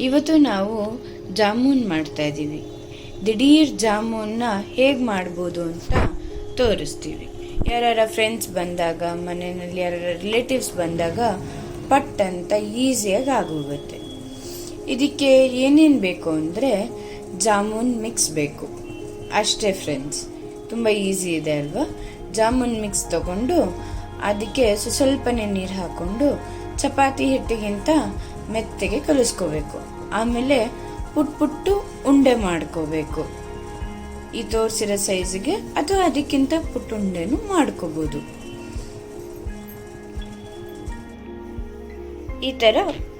ಇವತ್ತು ನಾವು ಜಾಮೂನ್ ಮಾಡ್ತಾ ಇದ್ದೀವಿ. ದಿಢೀರ್ ಜಾಮೂನ್ನ ಹೇಗೆ ಮಾಡ್ಬೋದು ಅಂತ ತೋರಿಸ್ತೀವಿ. ಯಾರ್ಯಾರ ಫ್ರೆಂಡ್ಸ್ ಬಂದಾಗ, ಮನೆಯಲ್ಲಿ ಯಾರ ರಿಲೇಟಿವ್ಸ್ ಬಂದಾಗ ಪಟ್ ಅಂತ ಈಸಿಯಾಗಿ ಆಗೋಗುತ್ತೆ. ಇದಕ್ಕೆ ಏನೇನು ಬೇಕು ಅಂದರೆ ಜಾಮೂನ್ ಮಿಕ್ಸ್ ಬೇಕು. ಅಷ್ಟೇ ಫ್ರೆಂಡ್ಸ್ ತುಂಬ ಈಸಿ ಇದೆ ಅಲ್ವಾ? ಜಾಮೂನ್ ಮಿಕ್ಸ್ ತಗೊಂಡು, ಅದಕ್ಕೆ ಸ್ವ- ಸ್ವಲ್ಪನೇ ನೀರು ಹಾಕ್ಕೊಂಡು ಚಪಾತಿ ಹಿಟ್ಟಿಗಿಂತ ಮೆತ್ತಗೆ ಕಲಿಸ್ಕೋಬೇಕು. ಆಮೇಲೆ ಪುಟ್ ಪುಟ್ಟು ಉಂಡೆ ಮಾಡ್ಕೋಬೇಕು. ಈ ತೋರಿಸಿರೋ ಸೈಜ್ಗೆ ಅಥವಾ ಅದಕ್ಕಿಂತ ಪುಟ್ಟ ಉಂಡೆನು ಮಾಡ್ಕೋಬೋದು. ಈ ಥರ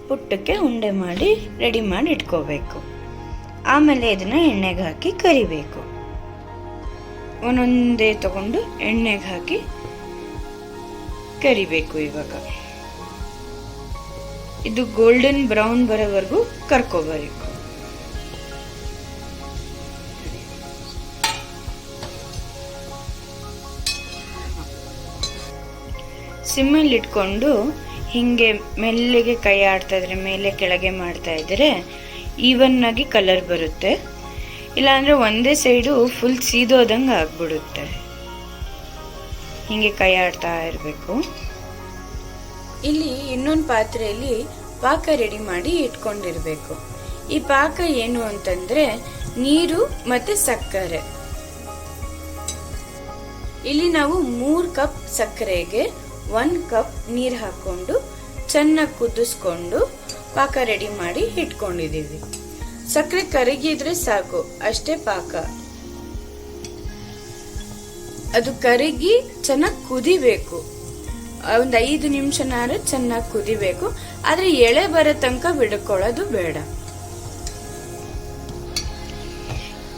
ಪುಟ್ಟಕ್ಕೆ ಉಂಡೆ ಮಾಡಿ ರೆಡಿ ಮಾಡಿ ಇಟ್ಕೋಬೇಕು. ಆಮೇಲೆ ಇದನ್ನ ಎಣ್ಣೆಗೆ ಹಾಕಿ ಕರಿಬೇಕು. ಒಂದೊಂದೇ ತಗೊಂಡು ಎಣ್ಣೆಗೆ ಹಾಕಿ ಕರಿಬೇಕು ಇವಾಗ. ಇದು ಗೋಲ್ಡನ್ ಬ್ರೌನ್ ಬರೋವರೆಗೂ ಕರ್ಕೋಬೇಕು. ಸಿಮ್ಮಲ್ಲಿ ಇಟ್ಕೊಂಡು ಹಿಂಗೆ ಮೆಲ್ಲಿಗೆ ಕೈ ಆಡ್ತಾ ಇದ್ರೆ, ಮೇಲೆ ಕೆಳಗೆ ಮಾಡ್ತಾ ಇದ್ರೆ ಈವನ್ ಆಗಿ ಕಲರ್ ಬರುತ್ತೆ. ಇಲ್ಲಾಂದ್ರೆ ಒಂದೇ ಸೈಡು ಫುಲ್ ಸೀದೋದಂಗೆ ಆಗ್ಬಿಡುತ್ತೆ. ಹಿಂಗೆ ಕೈ ಆಡ್ತಾ ಇರಬೇಕು. ಇಲ್ಲಿ ಇನ್ನೊಂದು ಪಾತ್ರೆಯಲ್ಲಿ ಪಾಕ ರೆಡಿ ಮಾಡಿ ಇಟ್ಕೊಂಡಿರ್ಬೇಕು. ಈ ಪಾಕ ಏನು ಅಂತಂದ್ರೆ ನೀರು ಮತ್ತೆ ಸಕ್ಕರೆ. ಇಲ್ಲಿ ನಾವು ಮೂರ್ ಕಪ್ ಸಕ್ಕರೆಗೆ ಒಂದ್ ಕಪ್ ನೀರು ಹಾಕೊಂಡು ಚೆನ್ನಾಗಿ ಕುದಿಸ್ಕೊಂಡು ಪಾಕ ರೆಡಿ ಮಾಡಿ ಇಟ್ಕೊಂಡಿದೀವಿ. ಸಕ್ಕರೆ ಕರಗಿದ್ರೆ ಸಾಕು, ಅಷ್ಟೇ ಪಾಕ. ಅದು ಕರಗಿ ಚೆನ್ನಾಗಿ ಕುದಿಬೇಕು. ಒಂದು ಐದು ನಿಮಿಷನಾದ್ರೆ ಚೆನ್ನಾಗಿ ಕುದಿಬೇಕು. ಆದ್ರೆ ಎಳೆ ಬರೋ ತನಕ ಬಿಡ್ಕೊಳ್ಳೋದು ಬೇಡ.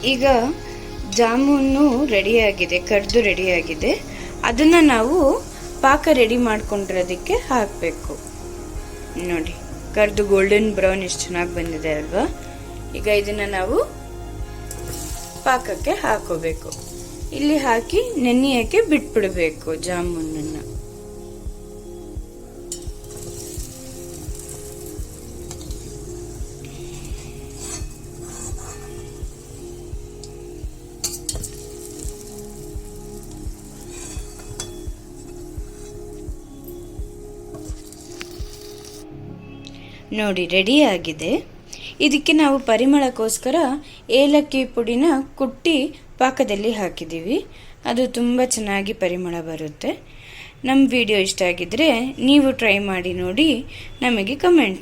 ಈಗ ಜಾಮೂನು ರೆಡಿಯಾಗಿದೆ ಕಡ್ದು ರೆಡಿಯಾಗಿದೆ. ಅದನ್ನ ನಾವು ಪಾಕ ರೆಡಿ ಮಾಡ್ಕೊಂಡಿರೋದಕ್ಕೆ ಹಾಕಬೇಕು. ನೋಡಿ, ಕರ್ದು ಗೋಲ್ಡನ್ ಬ್ರೌನ್ ಎಷ್ಟು ಚೆನ್ನಾಗಿ ಬಂದಿದೆ ಅಲ್ವಾ? ಈಗ ಇದನ್ನ ನಾವು ಪಾಕಕ್ಕೆ ಹಾಕೋಬೇಕು. ಇಲ್ಲಿ ಹಾಕಿ ನೆನೆಯೋಕ್ಕೆ ಬಿಟ್ಬಿಡಬೇಕು ಜಾಮೂನನ್ನ. ನೋಡಿ ರೆಡಿ ಆಗಿದೆ. ಇದಕ್ಕೆ ನಾವು ಪರಿಮಳಕ್ಕೋಸ್ಕರ ಏಲಕ್ಕಿ ಪುಡಿನ ಕುಟ್ಟಿ ಪಾಕದಲ್ಲಿ ಹಾಕಿದ್ದೀವಿ. ಅದು ತುಂಬ ಚೆನ್ನಾಗಿ ಪರಿಮಳ ಬರುತ್ತೆ. ನಮ್ಮ ವಿಡಿಯೋ ಇಷ್ಟ ಆಗಿದ್ದರೆ ನೀವು ಟ್ರೈ ಮಾಡಿ ನೋಡಿ, ನಮಗೆ ಕಮೆಂಟ್